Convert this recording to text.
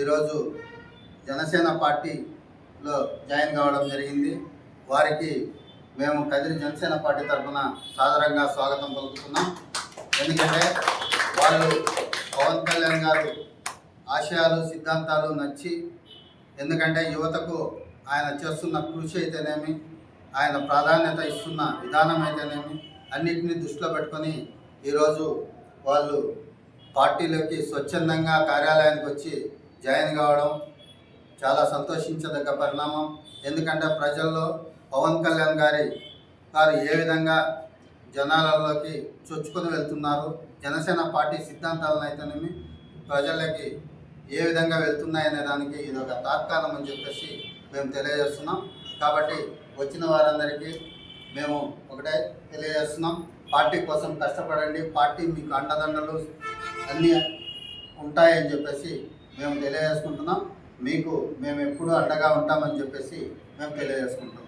ఈరోజు జనసేన పార్టీలో జాయిన్ కావడం జరిగింది. వారికి మేము కదిరి జనసేన పార్టీ తరఫున సాదరంగా స్వాగతం పలుకుతున్నాం. ఎందుకంటే వాళ్ళు పవన్ కళ్యాణ్ గారు ఆశయాలు సిద్ధాంతాలు నచ్చి ఎందుకంటే యువతకు ఆయన చేస్తున్న కృషి అయితేనేమి ఆయన ప్రాధాన్యత ఇస్తున్న విధానం అయితేనేమి అన్నిటిని దృష్టిలో పెట్టుకొని ఈరోజు వాళ్ళు పార్టీలోకి స్వచ్ఛందంగా కార్యాలయానికి వచ్చి జాయిన్ కావడం చాలా సంతోషించదగ్గ పరిణామం. ఎందుకంటే ప్రజల్లో పవన్ కళ్యాణ్ గారి గారు ఏ విధంగా జనాలలోకి చొచ్చుకొని వెళ్తున్నారు జనసేన పార్టీ సిద్ధాంతాలను అయితేనేమి ప్రజలకి ఏ విధంగా వెళ్తున్నాయనే దానికి ఇది ఒక తాత్కాలం అని చెప్పేసి మేము తెలియజేస్తున్నాం. కాబట్టి వచ్చిన వారందరికీ మేము ఒకటే తెలియజేస్తున్నాం. పార్టీ కోసం కష్టపడండి. పార్టీ మీకు అండదండలు అన్నీ ఉంటాయని చెప్పేసి మేము తెలియజేసుకుంటున్నాం. మీకు మేము ఎప్పుడూ అండగా ఉంటామని చెప్పేసి మేము తెలియజేసుకుంటున్నాం.